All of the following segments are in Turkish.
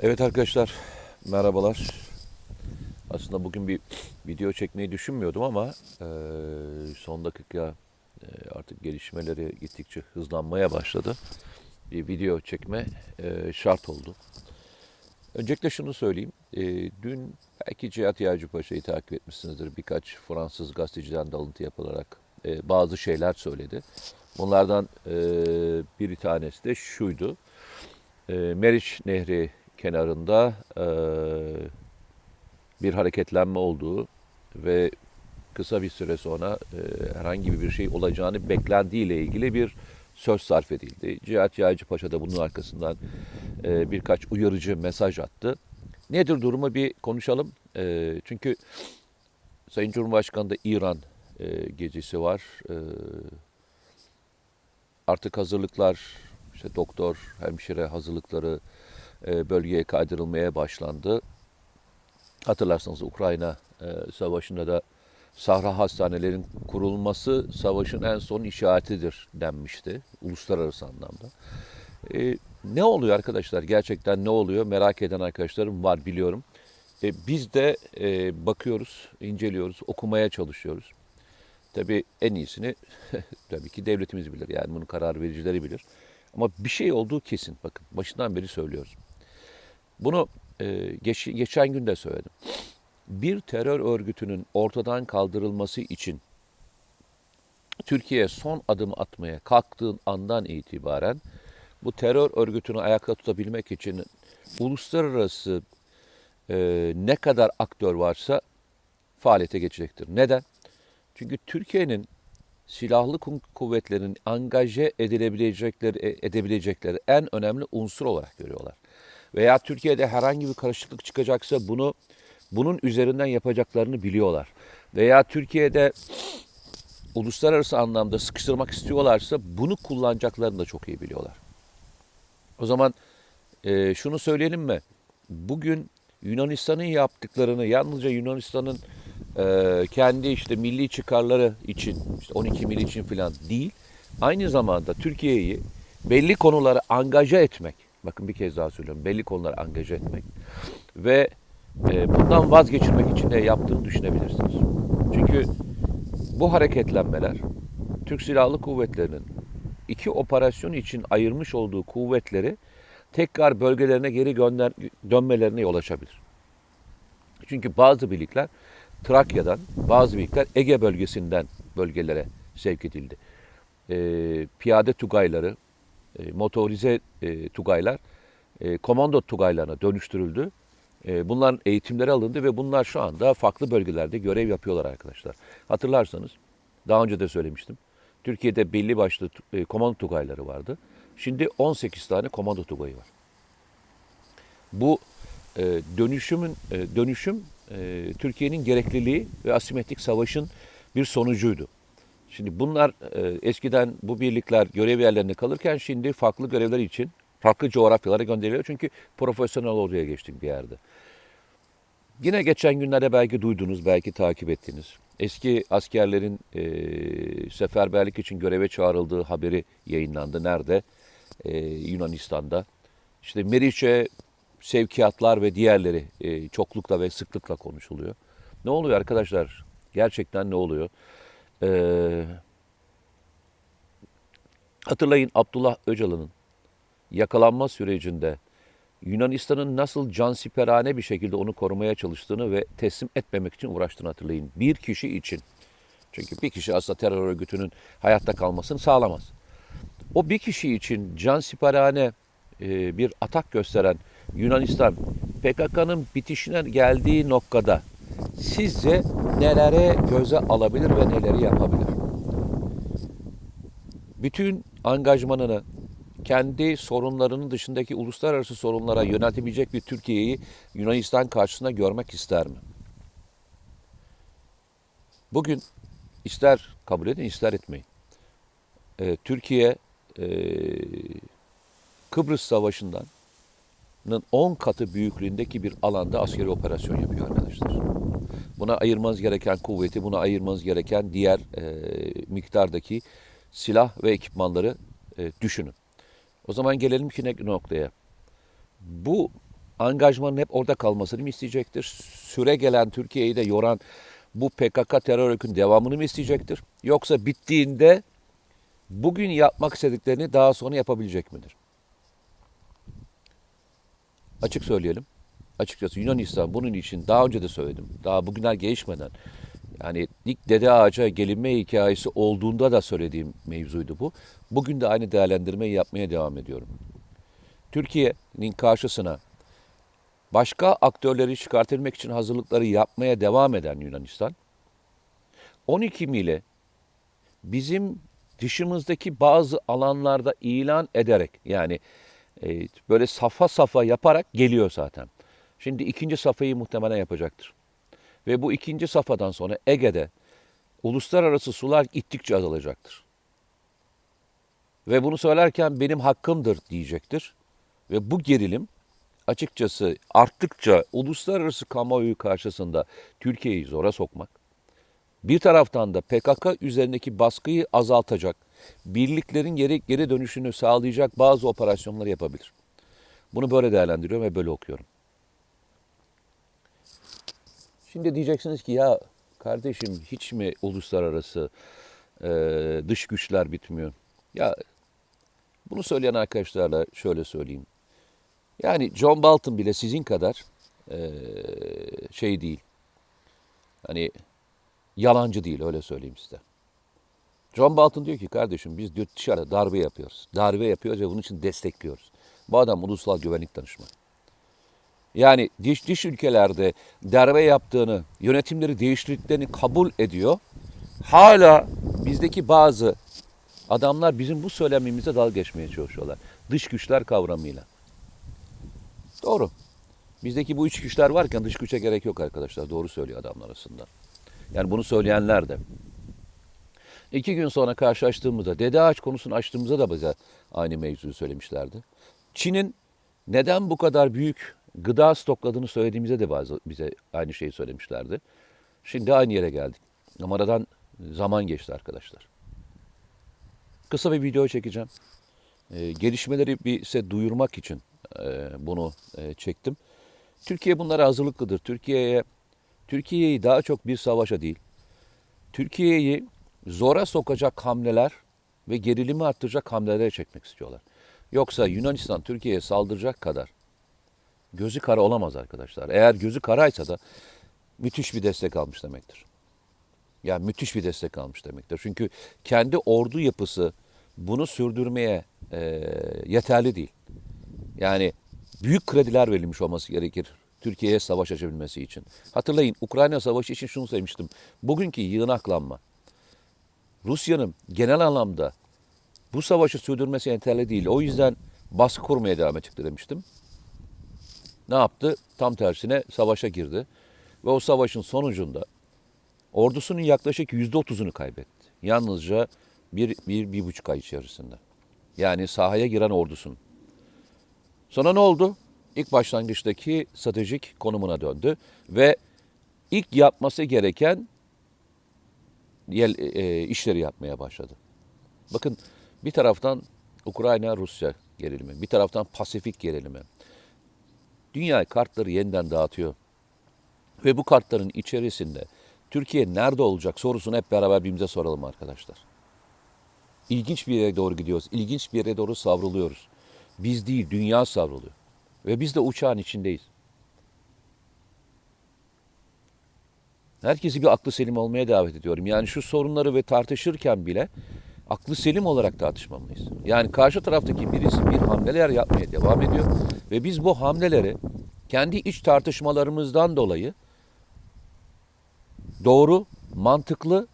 Evet arkadaşlar, merhabalar. Aslında bugün bir video çekmeyi düşünmüyordum ama eee, son dakika eee, artık gelişmeleri gittikçe hızlanmaya başladı. Bir video çekme eee, şart oldu. Öncelikle şunu söyleyeyim. Eee, dün belki Cihat Yağcı Paşa'yı takip etmişsinizdir. Birkaç Fransız gazeteciden de alıntı yapılarak eee, bazı şeyler söyledi. Bunlardan eee, bir tanesi de şuydu. E, Meriç Nehri kenarında e, bir hareketlenme olduğu ve kısa bir süre sonra e, herhangi bir şey olacağını beklendiği ile ilgili bir söz sarf edildi. Cihat Yağcı Paşa da bunun arkasından e, birkaç uyarıcı mesaj attı. Nedir durumu bir konuşalım. E, çünkü Sayın Cumhurbaşkanı da İran e, gezisi var. E, artık hazırlıklar, işte doktor, hemşire hazırlıkları bölgeye kaydırılmaya başlandı. Hatırlarsanız Ukrayna e, savaşında da Sahra hastanelerin kurulması savaşın en son işaretidir denmişti uluslararası anlamda. E, ne oluyor arkadaşlar? Gerçekten ne oluyor? Merak eden arkadaşlarım var biliyorum. E, biz de e, bakıyoruz, inceliyoruz, okumaya çalışıyoruz. Tabii en iyisini tabii ki devletimiz bilir. Yani bunun karar vericileri bilir. Ama bir şey olduğu kesin. Bakın başından beri söylüyoruz. Bunu e, geç, geçen gün de söyledim. Bir terör örgütünün ortadan kaldırılması için Türkiye son adım atmaya kalktığın andan itibaren bu terör örgütünü ayakta tutabilmek için uluslararası e, ne kadar aktör varsa faaliyete geçecektir. Neden? Çünkü Türkiye'nin silahlı ku- kuvvetlerin angaje edilebilecekleri, e- edebilecekleri en önemli unsur olarak görüyorlar. Veya Türkiye'de herhangi bir karışıklık çıkacaksa bunu bunun üzerinden yapacaklarını biliyorlar. Veya Türkiye'de uluslararası anlamda sıkıştırmak istiyorlarsa bunu kullanacaklarını da çok iyi biliyorlar. O zaman e, şunu söyleyelim mi? Bugün Yunanistan'ın yaptıklarını yalnızca Yunanistan'ın e, kendi işte milli çıkarları için, işte 12 mil için falan değil, aynı zamanda Türkiye'yi belli konulara angaja etmek, bakın bir kez daha söylüyorum, belli konulara angaja etmek ve e, bundan vazgeçirmek için de yaptığını düşünebilirsiniz. Çünkü bu hareketlenmeler Türk Silahlı Kuvvetleri'nin iki operasyon için ayırmış olduğu kuvvetleri tekrar bölgelerine geri gönder dönmelerine yol açabilir. Çünkü bazı birlikler Trakya'dan, bazı birlikler Ege bölgesinden bölgelere sevk edildi. Ee, piyade tugayları, e, motorize e, tugaylar, e, komando tugaylarına dönüştürüldü. E, bunların eğitimleri alındı ve bunlar şu anda farklı bölgelerde görev yapıyorlar arkadaşlar. Hatırlarsanız, daha önce de söylemiştim. Türkiye'de belli başlı e, komando tugayları vardı. Şimdi 18 tane komando tugayı var. Bu e, dönüşümün e, dönüşüm e, Türkiye'nin gerekliliği ve asimetrik savaşın bir sonucuydu. Şimdi bunlar e, eskiden bu birlikler görev yerlerinde kalırken şimdi farklı görevler için farklı coğrafyalara gönderiliyor. Çünkü profesyonel oraya geçtik bir yerde. Yine geçen günlerde belki duydunuz, belki takip ettiniz. Eski askerlerin e, seferberlik için göreve çağrıldığı haberi yayınlandı. Nerede? E, Yunanistan'da. İşte Meriç'e sevkiyatlar ve diğerleri e, çoklukla ve sıklıkla konuşuluyor. Ne oluyor arkadaşlar? Gerçekten ne oluyor? Ee, hatırlayın Abdullah Öcalan'ın yakalanma sürecinde Yunanistan'ın nasıl cansiperane bir şekilde onu korumaya çalıştığını ve teslim etmemek için uğraştığını hatırlayın. Bir kişi için. Çünkü bir kişi aslında terör örgütünün hayatta kalmasını sağlamaz. O bir kişi için cansiperane e, bir atak gösteren Yunanistan PKK'nın bitişine geldiği noktada sizce nelere göze alabilir ve neleri yapabilir? Bütün angajmanını kendi sorunlarının dışındaki uluslararası sorunlara yöneltebilecek bir Türkiye'yi Yunanistan karşısında görmek ister mi? Bugün ister kabul edin ister etmeyin. Ee, Türkiye e, Kıbrıs Savaşı'ndan 10 katı büyüklüğündeki bir alanda askeri operasyon yapıyor arkadaşlar. Buna ayırmanız gereken kuvveti, buna ayırmanız gereken diğer e, miktardaki silah ve ekipmanları e, düşünün. O zaman gelelim ki noktaya. Bu angajmanın hep orada kalmasını mı isteyecektir? Süre gelen Türkiye'yi de yoran bu PKK terör örgütünün devamını mı isteyecektir? Yoksa bittiğinde bugün yapmak istediklerini daha sonra yapabilecek midir? Açık söyleyelim. Açıkçası Yunanistan bunun için daha önce de söyledim. Daha bugünler gelişmeden yani dik dede ağaca gelinme hikayesi olduğunda da söylediğim mevzuydu bu. Bugün de aynı değerlendirmeyi yapmaya devam ediyorum. Türkiye'nin karşısına başka aktörleri çıkartılmak için hazırlıkları yapmaya devam eden Yunanistan 12 mile bizim dışımızdaki bazı alanlarda ilan ederek yani e, böyle safa safa yaparak geliyor zaten. Şimdi ikinci safhayı muhtemelen yapacaktır. Ve bu ikinci safhadan sonra Ege'de uluslararası sular gittikçe azalacaktır. Ve bunu söylerken benim hakkımdır diyecektir. Ve bu gerilim açıkçası arttıkça uluslararası kamuoyu karşısında Türkiye'yi zora sokmak, bir taraftan da PKK üzerindeki baskıyı azaltacak, birliklerin geri, geri dönüşünü sağlayacak bazı operasyonları yapabilir. Bunu böyle değerlendiriyorum ve böyle okuyorum. Şimdi diyeceksiniz ki ya kardeşim hiç mi uluslararası e, dış güçler bitmiyor? Ya bunu söyleyen arkadaşlarla şöyle söyleyeyim. Yani John Bolton bile sizin kadar e, şey değil. Hani yalancı değil öyle söyleyeyim size. John Bolton diyor ki kardeşim biz diyor dışarı darbe yapıyoruz. Darbe yapıyoruz ve bunun için destekliyoruz. Bu adam ulusal güvenlik danışmanı. Yani dış ülkelerde darbe yaptığını, yönetimleri değiştirdiklerini kabul ediyor. Hala bizdeki bazı adamlar bizim bu söylemimize dalga geçmeye çalışıyorlar. Dış güçler kavramıyla. Doğru. Bizdeki bu üç güçler varken dış güçe gerek yok arkadaşlar. Doğru söylüyor adamlar arasında. Yani bunu söyleyenler de. İki gün sonra karşılaştığımızda, Dede Ağaç konusunu açtığımızda da bize aynı mevzuyu söylemişlerdi. Çin'in neden bu kadar büyük gıda stokladığını söylediğimizde de bazı bize aynı şeyi söylemişlerdi. Şimdi aynı yere geldik. Ama zaman geçti arkadaşlar. Kısa bir video çekeceğim. Ee, gelişmeleri bir size duyurmak için e, bunu e, çektim. Türkiye bunlara hazırlıklıdır. Türkiye'ye Türkiye'yi daha çok bir savaşa değil, Türkiye'yi zora sokacak hamleler ve gerilimi arttıracak hamlelere çekmek istiyorlar. Yoksa Yunanistan Türkiye'ye saldıracak kadar gözü kara olamaz arkadaşlar. Eğer gözü karaysa da müthiş bir destek almış demektir. Yani müthiş bir destek almış demektir. Çünkü kendi ordu yapısı bunu sürdürmeye e, yeterli değil. Yani büyük krediler verilmiş olması gerekir Türkiye'ye savaş açabilmesi için. Hatırlayın Ukrayna Savaşı için şunu söylemiştim. Bugünkü yığınaklanma Rusya'nın genel anlamda bu savaşı sürdürmesi yeterli değil. O yüzden baskı kurmaya devam edecektir demiştim. Ne yaptı? Tam tersine savaşa girdi. Ve o savaşın sonucunda ordusunun yaklaşık yüzde otuzunu kaybetti. Yalnızca bir, bir, bir buçuk ay içerisinde. Yani sahaya giren ordusun. Sonra ne oldu? İlk başlangıçtaki stratejik konumuna döndü ve ilk yapması gereken e, işleri yapmaya başladı. Bakın bir taraftan Ukrayna-Rusya gerilimi, bir taraftan Pasifik gerilimi. Dünya kartları yeniden dağıtıyor. Ve bu kartların içerisinde Türkiye nerede olacak sorusunu hep beraber birbirimize soralım arkadaşlar. İlginç bir yere doğru gidiyoruz. İlginç bir yere doğru savruluyoruz. Biz değil, dünya savruluyor. Ve biz de uçağın içindeyiz. Herkesi bir aklı selim olmaya davet ediyorum. Yani şu sorunları ve tartışırken bile aklı selim olarak tartışmamalıyız. Yani karşı taraftaki birisi bir hamleler yapmaya devam ediyor ve biz bu hamleleri kendi iç tartışmalarımızdan dolayı doğru, mantıklı,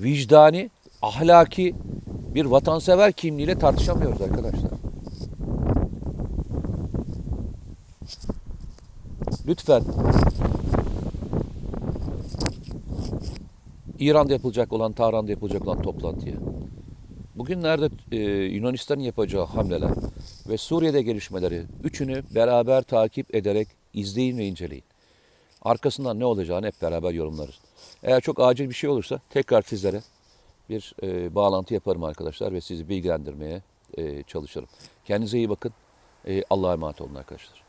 vicdani, ahlaki bir vatansever kimliğiyle tartışamıyoruz arkadaşlar. Lütfen İran'da yapılacak olan, Tahran'da yapılacak olan toplantıya. Bugünlerde e, Yunanistan'ın yapacağı hamleler ve Suriye'de gelişmeleri üçünü beraber takip ederek izleyin ve inceleyin. Arkasından ne olacağını hep beraber yorumlarız. Eğer çok acil bir şey olursa tekrar sizlere bir e, bağlantı yaparım arkadaşlar ve sizi bilgilendirmeye e, çalışırım. Kendinize iyi bakın. E, Allah'a emanet olun arkadaşlar.